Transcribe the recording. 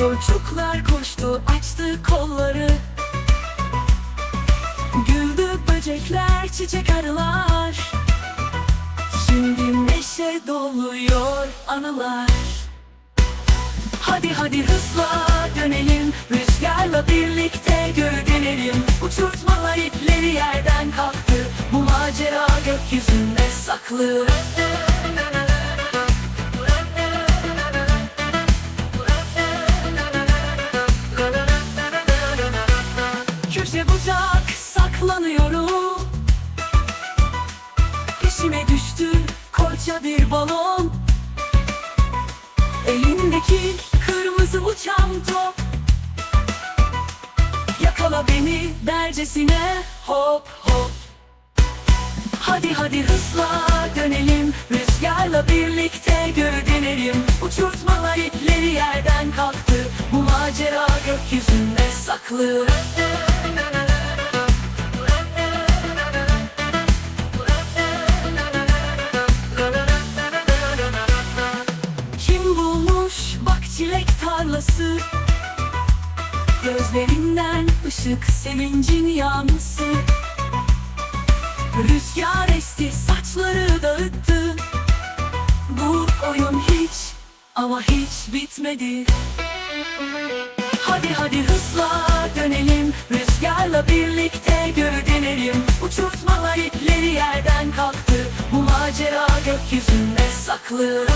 Çocuklar koştu açtı kolları. Güldü böcekler çiçek arılar. Şimdi neşe doluyor anılar. Hadi hadi hızla dönelim Rüzgarla birlikte gövdelerim. Uçurtmalar ipleri yerden kalktı Bu macera gökyüzünde saklı bir balon. Elindeki kırmızı uçan top. Yakala beni dercesine. Hop hop. Hadi hadi hızla dönelim. Rüzgarla birlikte gövdelerim Uçurtmalar ipleri yerden kalktı. Bu macera gökyüzünde saklı tarlası Gözlerinden ışık sevincin yansı Rüzgar esti saçları dağıttı. Bu oyun hiç ama hiç bitmedi. Hadi hadi hızla dönelim. Rüzgarla birlikte gövdelerim Uçurtmalar ipleri yerden kalktı. Bu macera gökyüzünde saklı